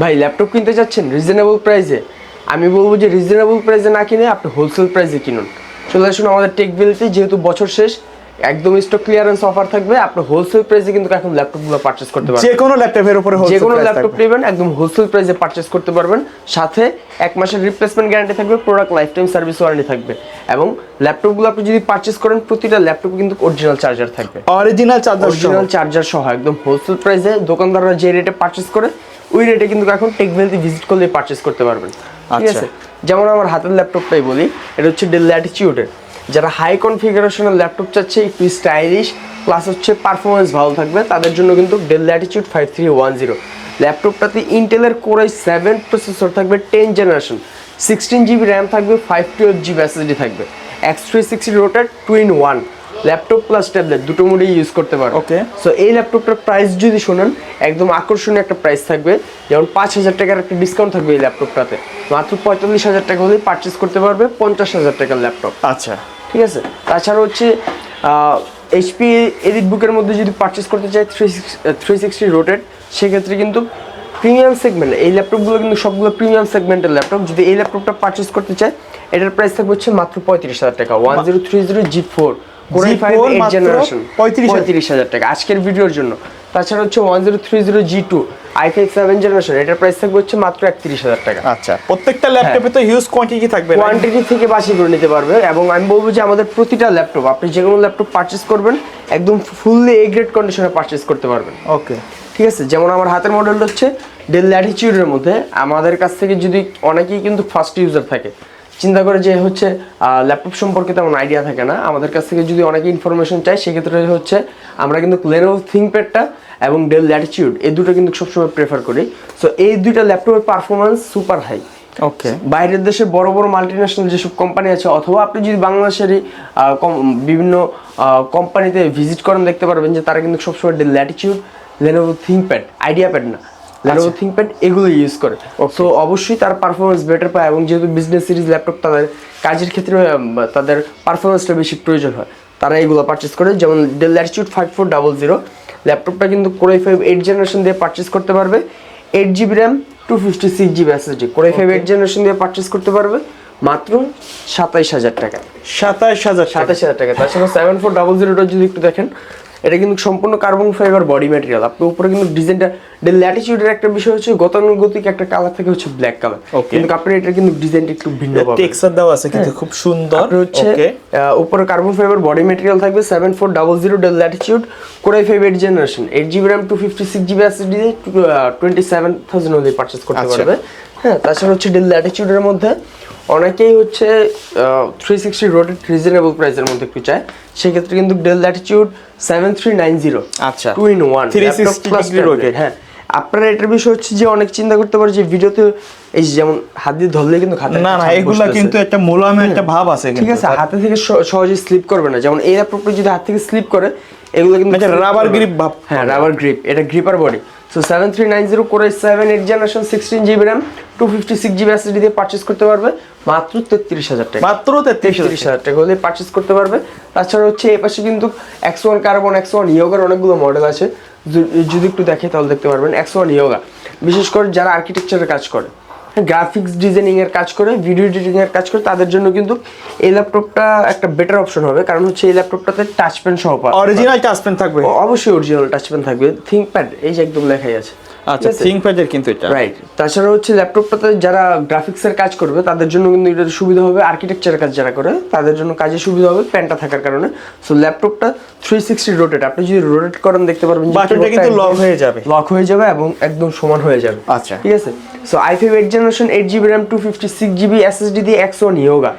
ভাই ল্যাপটপ কিনতে চাচ্ছেন রিজনেবল প্রাইসে আমি বলব যে রিজনেবল প্রাইসে না কিনে আপনি হোলসেল প্রাইসে কিনুন। চলে আসুন আমাদের টেক বিলতে যেহেতু বছর শেষ একদম স্টক ক্লিয়ারেন্স অফার থাকবে। আপনি হোলসেল প্রাইসে কিন্তু এখন ল্যাপটপগুলো পারচেস করতে পারবেন। যে কোনো ল্যাপটপের উপরে যে কোনো ল্যাপটপ। নেবেন একদম হোলসেল প্রাইসে পারচেস করতে পারবেন। সাথে এক মাসের রিপ্লেসমেন্ট গ্যারান্টি থাকবে product lifetime service warranty থাকবে। এবং ল্যাপটপগুলো আপনি যদি পারচেস করেন প্রতিটা ল্যাপটপে কিন্তু অরিজিনাল চার্জার থাকবে। অরিজিনাল চার্জার অরিজিনাল চার্জার সহ একদম হোলসেল প্রাইসে দোকানদাররা যে রেটে পারচেস করে ওই রেটে কিন্তু এখন টেকভেলতে ভিজিট করলে পারচেস করতে পারবেন। ঠিক আচ্ছা। আছে? যেমন আমার হাতের ল্যাপটপটাই বলি এটা হচ্ছে ডেল ল্যাটিচিউডের যারা হাই কনফিগারেশনের ল্যাপটপ চাচ্ছে একটু স্টাইলিশ প্লাস হচ্ছে পারফরমেন্স ভালো থাকবে তাদের জন্য কিন্তু Dell Latitude five three one zero ল্যাপটপটাতে ইন্টেলের কোরাই সেভেন প্রসেসর থাকবে ten generation sixteen GB RAM থাকবে ফাইভ টুয়েলভ জিবি এসএসডি থাকবে X three sixty rotor twin one laptop plus tablet দুটো মোডেই ইউজ করতে পারো। ওকে সো এই ল্যাপটপটার প্রাইস যদি শোনেন একদম আকর্ষণীয় একটা প্রাইস থাকবে যেমন পাঁচ হাজার টাকার একটা ডিসকাউন্ট থাকবে এই ল্যাপটপটাতে মাত্র পঁয়তাল্লিশ হাজার টাকা হলেই পারচেস করতে পারবে পঞ্চাশ হাজার টাকার ল্যাপটপ আচ্ছা। ঠিক আছে? তাছাড়া হচ্ছে এইচপি এডিট বুকের মধ্যে যদি পারচেস করতে চাই থ্রি থ্রি সিক্সটি রোটেড সেক্ষেত্রে কিন্তু প্রিমিয়াম সেগমেন্ট এই ল্যাপটপগুলো কিন্তু সবগুলো প্রিমিয়াম সেগমেন্টের ল্যাপটপ যদি এই ল্যাপটপটা পারচেস করতে চাই এটার প্রাইস থাকবে হচ্ছে মাত্র পঁয়ত্রিশ হাজার টাকা। One zero three zero G four five eight মাত্র জেনারেশন 35,000 পঁয়ত্রিশ হাজার টাকা। আজকের ভিডিওর জন্য। তাছাড়া হচ্ছে one zero three zero G two I five seven generation এটার প্রাইস থাকবে হচ্ছে মাত্র একত্রিশ হাজার টাকা। আচ্ছা প্রত্যেকটা ল্যাপটপে তো হিউজ কোয়ান্টিটি থাকবে কোয়ান্টিটি থেকে বাসি করে নিতে পারবে এবং আমি বলব যে আমাদের প্রতিটা ল্যাপটপ আপনি যে কোনো ল্যাপটপ পারচেস করবেন একদম ফুললি এ গ্রেড কন্ডিশনে পারচেস করতে পারবেন। ওকে ঠিক আছে? যেমন আমার হাতের মডেলটা হচ্ছে ডেল ল্যাটিচিউডের মধ্যে আমাদের কাছ থেকে যদি অনেকেই কিন্তু ফার্স্ট ইউজার থাকে চিন্তা করে যে হচ্ছে ল্যাপটপ সম্পর্কে তেমন আইডিয়া থাকে না আমাদের কাছ থেকে যদি অনেকে ইনফরমেশন চাই সেক্ষেত্রে হচ্ছে আমরা কিন্তু লেনোভো থিঙ্কপ্যাডটা এবং ডেল ল্যাটিচিউড এই দুটো কিন্তু সবসময় প্রেফার করি। সো এই দুইটা ল্যাপটপের পারফরমেন্স সুপার হাই ওকে বাইরের দেশে বড় বড় মাল্টিন্যাশনাল যেসব কোম্পানি আছে অথবা আপনি যদি বাংলাদেশেরই বিভিন্ন কোম্পানিতে ভিজিট করেন দেখতে পারবেন যে তারা কিন্তু সবসময় Dell Latitude Lenovo ThinkPad IdeaPad না লেনোভো থিঙ্কপ্যাড এগুলো ইউজ করে। সো অবশ্যই তার পারফরমেন্স বেটার পায় এবং যেহেতু বিজনেস সিরিজ ল্যাপটপ তাদের কাজের ক্ষেত্রে তাদের পারফরমেন্সটা বেশি প্রয়োজন হয় তারা এগুলো পারচেস করে। যেমন Dell Latitude five four double zero ল্যাপটপটা কিন্তু core i five eight generation দিয়ে পারচেস করতে পারবে। Eight GB RAM two fifty six GB SSD core i five eight generation দিয়ে পারচেস করতে পারবে মাত্র সাতাইশ হাজার টাকা। সাতাইশ হাজার সাতাইশ হাজার টাকা। তাছাড়া সেভেন ফোর ডাবল জিরোটা যদি একটু দেখেন এটা কিন্তু সম্পূর্ণ কার্বন ফাইবার বডি ম্যাটেরিয়াল আপনি উপরে কিন্তু ডিজাইনটা ল্যাটিচিউডের একটা বিষয় হচ্ছে গতানুগতিক একটা কালার থেকে হচ্ছে ব্ল্যাক কালার কিন্তু আপনি এটা কিন্তু ডিজাইনটা একটু ভিন্ন পাবেন টেক্সচার দেওয়া আছে কিন্তু খুব সুন্দর। হচ্ছে উপরে কার্বন ফাইবার বডি মেটেরিয়াল থাকবে seven four double zero Dell Latitude core i five eight generation eight GB RAM two fifty six GB SSD twenty seven thousand হলে পারচেস করতে আচ্ছা। পারবে। হ্যাঁ তাছাড়া হচ্ছে ডেল ল্যাটিচিউডের মধ্যে অনেকেই হচ্ছে থ্রি সিক্সটি রোটেড রিজনেবল প্রাইসের মধ্যে একটু চায় সেক্ষেত্রে কিন্তু Dell Latitude seven three nine zero আচ্ছা। Two in one 360 degree rotate। হ্যাঁ আপনারা এটার বিষয় হচ্ছে যে অনেক চিন্তা করতে পারে যে ভিডিওতে এই যেমন হাত দিয়ে ধরলে কিন্তু হাতে না না এগুলা কিন্তু একটা মোলামে একটা ভাব আছে ঠিক আছে হাতে থেকে সহজে স্লিপ করবে না যেমন এই ল্যাপটপটা যদি হাত থেকে স্লিপ করে এগুলো কিন্তু আচ্ছা, slip rubber করবে না। grip ভাব হ্যাঁ রাবার গ্রিপ এটা gripper body so seven three nine zero করে seven eight generation sixteen GB RAM two fifty six GB SSD দিয়ে পারচেস করতে পারবে। মাত্র তেত্রিশ হাজার টাকা। মাত্র তেত্রিশ হাজার টাকা। হলে পারচেস করতে পারবে। তাছাড়া হচ্ছে এই পাশে কিন্তু X one carbon X one ইয়োগার অনেকগুলো মডেল আছে। যদি- যদি একটু দেখে তাহলে দেখতে পারবেন। এক্স ওয়ান ইয়োগা বিশেষ করে যারা আর্কিটেকচারের কাজ করে। গ্রাফিক্স ডিজাইনিং এর কাজ করে ভিডিও এডিটিং এর কাজ করে তাদের জন্য কিন্তু এই ল্যাপটপটা একটা বেটার অপশন হবে। কারণ হচ্ছে এই ল্যাপটপটাতে টাচ পেন সহ পাওয়া অরিজিনাল টাচ পেন থাকবে অবশ্যই অরিজিনাল টাচ পেন থাকবে। থিঙ্কপ্যাড এই যে একদম লেখাই আছে। আচ্ছা থিংকপ্যাডের কিন্তু এটা। রাইট তাছাড়া হচ্ছে ল্যাপটপটাতে যারা গ্রাফিক্সের কাজ করবে তাদের জন্য কিন্তু এটা সুবিধা হবে আর্কিটেকচারের কাজ যারা করে তাদের জন্য কাজে সুবিধা হবে প্যানটা থাকার কারণে। সো ল্যাপটপটা থ্রি সিক্সটি রোটেট আপনি যদি রোটেট করেন দেখতে পারবেন যে বাটনটা কিন্তু লক হয়ে যাবে। লক হয়ে যাবে এবং একদম সমান হয়ে যাবে। আচ্ছা। ঠিক আছে? So I five eight generation eight GB RAM two fifty six GB SSD দিয়ে একশো ইয়োগা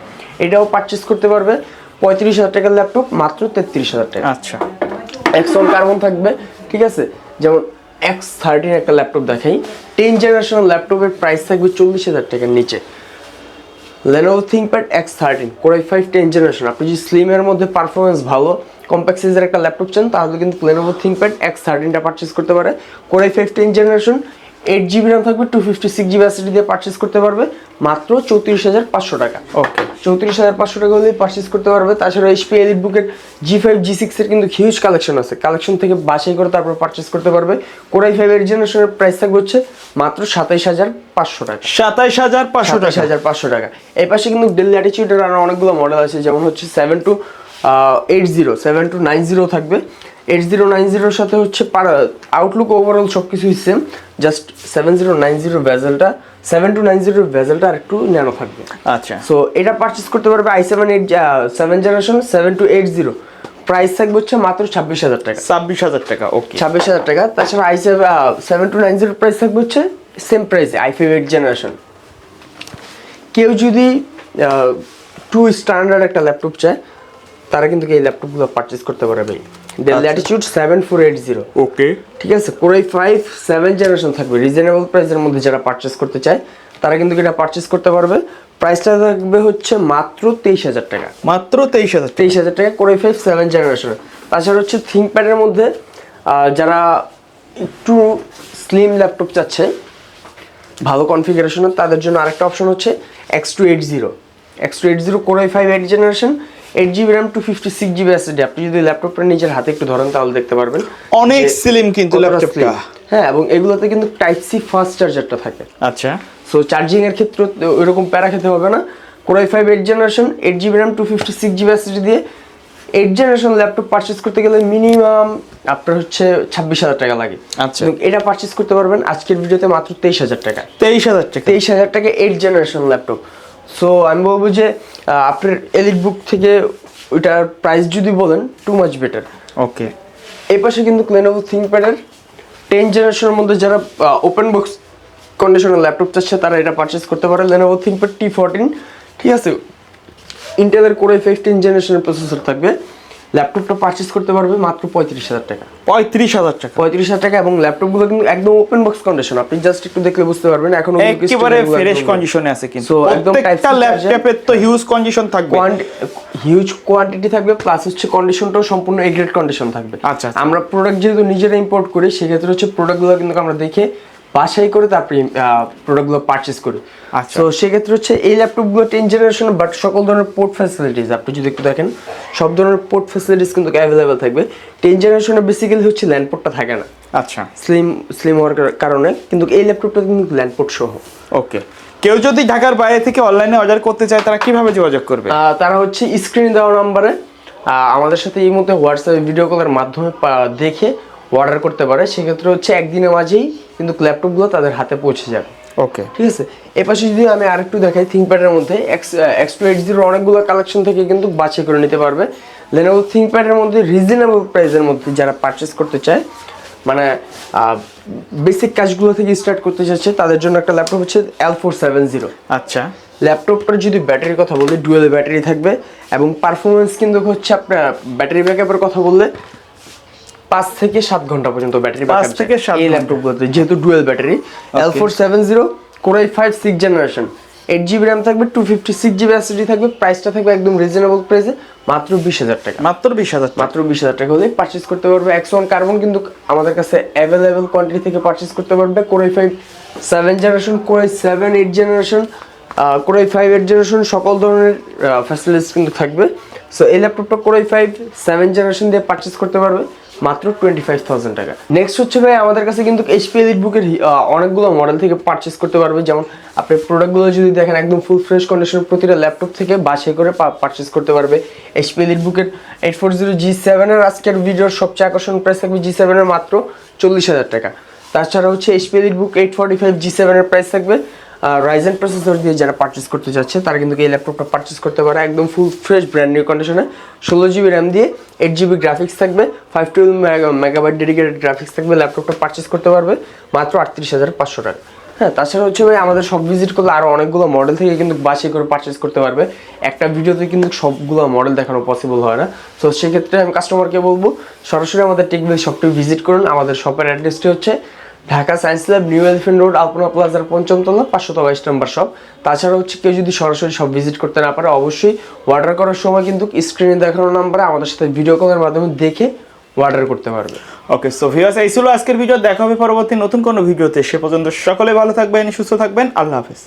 এটাও পারচেস করতে পারবে। পঁয়ত্রিশ হাজার টাকার ল্যাপটপ মাত্র তেত্রিশ হাজার টাকা। আচ্ছা। এক্সন কার্বন থাকবে। ঠিক আছে? যেমন এক্স থার্টিন একটা ল্যাপটপ দেখাই। টেন জেনারেশন ল্যাপটপের প্রাইস থাকবে চল্লিশ হাজার টাকার নিচে। Lenovo ThinkPad X thirteen core i five ten generation আপনি যদি স্লিমের মধ্যে পারফরমেন্স ভালো কম্প্যাক্ট সাইজের একটা ল্যাপটপ চান, তাহলে কিন্তু লেনোভো থিঙ্কপ্যাড এক্স থার্টিনটা পারচেস করতে পারে। Core i five ten generation eight GB RAM থাকবে two fifty six GB SSD দিয়ে পারচেস করতে পারবে মাত্র চৌত্রিশ হাজার পাঁচশো টাকা। ওকে চৌত্রিশ হাজার পাঁচশো টাকা হলেই পারচেস করতে পারবে তাছাড়া এইচপি এলিট বুকের জি ফাইভ জি সিক্সের কিন্তু হিউজ কালেকশন আছে। কালেকশন থেকে বাছাই করে তারপর পারচেস করতে পারবে। কোরাই ফাইভ এইট জেনারেশনের প্রাইস থাকবে হচ্ছে মাত্র সাতাইশ হাজার পাঁচশো টাকা। সাতাইশ হাজার পাঁচশো টাকা? হাজার পাঁচশো টাকা। এই পাশে কিন্তু ডেল ল্যাটিচিউডের আরও অনেকগুলো মডেল আছে যেমন হচ্ছে seven two eight zero seven two nine zero থাকবে। এইট জিরো নাইন জিরোর সাথে হচ্ছে আউটলুক ওভারঅল সব কিছুই same just seven zero nine zero ভেজেলটা seven two nine জিরোর ভেজেলটা আর একটু ন্যানো থাকবে। আচ্ছা। সো এটা পারচেস করতে পারবে I seven eight seven generation seven two eight zero price থাকবে হচ্ছে মাত্র ছাব্বিশ হাজার টাকা। ছাব্বিশ হাজার টাকা ওকে ছাব্বিশ হাজার টাকা। তাছাড়া I seven seven two nine zero price থাকবে হচ্ছে সেম প্রাইসে আই ফাইভ এইট জেনারেশন কেউ যদি টু স্ট্যান্ডার্ড একটা ল্যাপটপ চায় তারা কিন্তু এই ল্যাপটপগুলো পারচেস করতে পারবে। ফোর এইট জিরো ওকে ঠিক আছে? Core i five seven generation থাকবে। রিজনেবল প্রাইসের মধ্যে যারা পারচেস করতে চায় তারা কিন্তু এটা পারচেস করতে পারবে। প্রাইসটা থাকবে হচ্ছে মাত্র তেইশ হাজার টাকা। মাত্র তেইশ হাজার তেইশ হাজার টাকা কোরাই ফাইভ সেভেন জেনারেশন তাছাড়া হচ্ছে থিঙ্কপ্যাডের মধ্যে যারা একটু স্লিম ল্যাপটপ চাচ্ছে ভালো কনফিগারেশনের তাদের জন্য আরেকটা অপশন হচ্ছে X two eight zero X two eight zero core i five eight generation eight GB RAM two fifty six GB SSD আপনি যদি ল্যাপটপটা নিজের হাতে একটু ধরেন তাহলে দেখতে পারবেন অনেক slim কিন্তু ল্যাপটপটা। হ্যাঁ এবং এগুলোতে কিন্তু টাইপ সি ফাস্ট চার্জারটা থাকে। আচ্ছা। সো চার্জিং এর ক্ষেত্রে ওইরকম প্যারা খেতে হবে না। Core i five eight generation eight GB RAM two fifty six GB SSD দিয়ে এইট জেনারেশন ল্যাপটপ পারচেস করতে গেলে মিনিমাম আপনার হচ্ছে ছাব্বিশ হাজার টাকা লাগে। আচ্ছা। এটা পারচেস করতে পারবেন আজকের ভিডিওতে মাত্র তেইশ হাজার টাকা। তেইশ হাজার টাকা। তেইশ হাজার টাকা এইট জেনারেশন ল্যাপটপ সো আমি বলব যে আপনার এলিট বুক থেকে ওইটার প্রাইস যদি বলেন টু মাচ বেটার ওকে এই পাশে কিন্তু ক্লেনোভো থিঙ্ক প্যাডের টেন জেনারেশনের মধ্যে যারা ওপেন বক্স কন্ডিশনের ল্যাপটপ চাচ্ছে তারা এটা পারচেস করতে পারে Lenovo ThinkPad T fourteen ঠিক আছে? ইন্টেলের কোরে ফিফটিন জেনারেশনের প্রসেসর থাকবে। ল্যাপটপটা পারচেস করতে পারবে মাত্র পঁয়ত্রিশ হাজার টাকা। পঁয়ত্রিশ হাজার টাকা। পঁয়ত্রিশ হাজার টাকা এবং ল্যাপটপগুলো কিন্তু একদম ওপেন বক্স কন্ডিশন আপনি জাস্ট একটু দেখলে বুঝতে পারবেন এখন একেবারে ফ্রেশ কন্ডিশনে আছে কিন্তু। একদম প্রত্যেকটা ল্যাপটপের তো হিউজ কন্ডিশন থাকবে। হিউজ কোয়ান্টিটি থাকবে প্লাস হচ্ছে কন্ডিশনটাও সম্পূর্ণ এ গ্রেড কন্ডিশন থাকবে। আচ্ছা, আচ্ছা। আমরা প্রোডাক্ট যেহেতু নিজেরা ইম্পোর্ট করি সেক্ষেত্রে হচ্ছে প্রোডাক্টগুলো কিন্তু আমরা দেখে বাছাই করে তারপরে প্রোডাক্টগুলো পারচেস করি। আচ্ছা। তো সেক্ষেত্রে হচ্ছে এই ল্যাপটপগুলো টেন জেনারেশন বাট সকল ধরনের পোর্ট ফ্যাসিলিটিস আপনি যদি একটু দেখেন সব ধরনের পোর্ট ফ্যাসিলিটিস কিন্তু অ্যাভেলেবেল থাকবে। টেন জেনারেশনে বেসিক্যালি হচ্ছে ল্যান্ড পোর্টটা থাকে না। আচ্ছা। স্লিম স্লিম হওয়ার কার- কারণে কিন্তু এই ল্যাপটপটা কিন্তু ল্যান্ড পোর্ট সহ। ওকে। কেউ যদি ঢাকার বাইরে থেকে অনলাইনে অর্ডার করতে চায় তারা কীভাবে যোগাযোগ করবে? তারা হচ্ছে স্ক্রিনে দেওয়া নাম্বারে আমাদের সাথে এই মুহূর্তে হোয়াটসঅ্যাপে ভিডিও কলের মাধ্যমে দেখে অর্ডার করতে পারে সেক্ষেত্রে হচ্ছে একদিনের মাঝেই কিন্তু ল্যাপটপগুলো তাদের হাতে পৌঁছে যাবে। ওকে ঠিক আছে? এ পাশে যদি আমি আরেকটু দেখাই থিঙ্কপ্যাডের মধ্যে এক্স এক্স টু এইট জিরোর অনেকগুলো কালেকশন থেকে কিন্তু বাছাই করে নিতে পারবে। লেনোভো থিঙ্কপ্যাডের মধ্যে রিজনেবল প্রাইসের মধ্যে যারা পারচেস করতে চায় মানে বেসিক কাজগুলো থেকে স্টার্ট করতে চাচ্ছে তাদের জন্য একটা ল্যাপটপ হচ্ছে এল ফোর সেভেন জিরো আচ্ছা। ল্যাপটপটার যদি ব্যাটারির কথা বলি ডুয়েল ব্যাটারি থাকবে এবং পারফরমেন্স কিন্তু হচ্ছে আপনার ব্যাটারি ব্যাকআপের কথা বললে পাঁচ থেকে সাত ঘণ্টা পর্যন্ত ব্যাটারি পাঁচ থেকে সাত এই ল্যাপটপগুলোতে যেহেতু dual battery L four seven zero core i five six generation eight GB RAM থাকবে two fifty six GB SSD থাকবে প্রাইসটা থাকবে একদম রিজনেবল প্রাইসে মাত্র বিশ হাজার টাকা। মাত্র বিশ হাজার মাত্র বিশ হাজার টাকা হলে পারচেস করতে পারবে। এক্স ওয়ান কার্বন কিন্তু আমাদের কাছে অ্যাভেলেবেল কোয়ান্টিটি থেকে পারচেস করতে পারবে। Core i five seven generation core i seven eight generation core i five eight generation সকল ধরনের ফ্যাসিলিটিস কিন্তু থাকবে। সো এই ল্যাপটপটা core i five seven generation দিয়ে পারচেস করতে পারবে। মাত্র টোয়েন্টি ফাইভ থাউজেন্ড টাকা। নেক্সট হচ্ছে ভাই, আমাদের কাছে কিন্তু এইচপি এলিট বুকের অনেকগুলো মডেল থেকে পারচেস করতে পারবে। যেমন আপনি প্রোডাক্টগুলো যদি দেখেন, একদম ফুল ফ্রেশ কন্ডিশনের প্রতিটা ল্যাপটপ থেকে বাছাই করে পারচেস করতে পারবে। এইচপি এলিট বুকের এইট ফোর জিরো জি সেভেনের আজকের ভিডিওর সবচেয়ে আকর্ষণ প্রাইস থাকবে জি সেভেনের মাত্র চল্লিশ হাজার টাকা। তাছাড়া হচ্ছে HP EliteBook eight forty five G সেভেনের প্রাইস থাকবে রাইজেন প্রসেসর দিয়ে যারা পারচেস করতে যাচ্ছে, তারা কিন্তু এই ল্যাপটপটা পারচেস করতে পারে একদম ফুল ফ্রেশ ব্র্যান্ড নিউ কন্ডিশনে ষোলো জিবি র্যাম দিয়ে এইট জিবি গ্রাফিক্স থাকবে five twelve megabyte dedicated graphics থাকবে ল্যাপটপটা পারচেস করতে পারবে, মাত্র আটত্রিশ হাজার পাঁচশো টাকা। হ্যাঁ তাছাড়া হচ্ছে ভাই, আমাদের সব ভিজিট করলে আরও অনেকগুলো মডেল থেকে কিন্তু বাছাই করে পারচেস করতে পারবে। একটা ভিডিওতে কিন্তু সবগুলো মডেল দেখানো পসিবল হয় না। তো সেক্ষেত্রে আমি কাস্টমারকে বলব, সরাসরি আমাদের টেকবিল শপটি ভিজিট করুন। আমাদের শপের অ্যাড্রেসটি হচ্ছে Dhaka science lab, new elephant road, Alpana প্লাজার পঞ্চমতলা পাঁচশো বাইশ নম্বর শপ। তাছাড়া হচ্ছে কেউ যদি সরাসরি সব ভিজিট করতে না পারে, অবশ্যই অর্ডার করার সময় কিন্তু স্ক্রিনে দেখানো নাম্বারে আমাদের সাথে ভিডিও কলের মাধ্যমে দেখে অর্ডার করতে পারবে। ওকে সো ভিউয়ার্স এই ছিল আজকের ভিডিও দেখা হবে পরবর্তী নতুন কোনো ভিডিওতে সে পর্যন্ত সকলে ভালো থাকবেন, সুস্থ থাকবেন। আল্লাহ হাফেজ।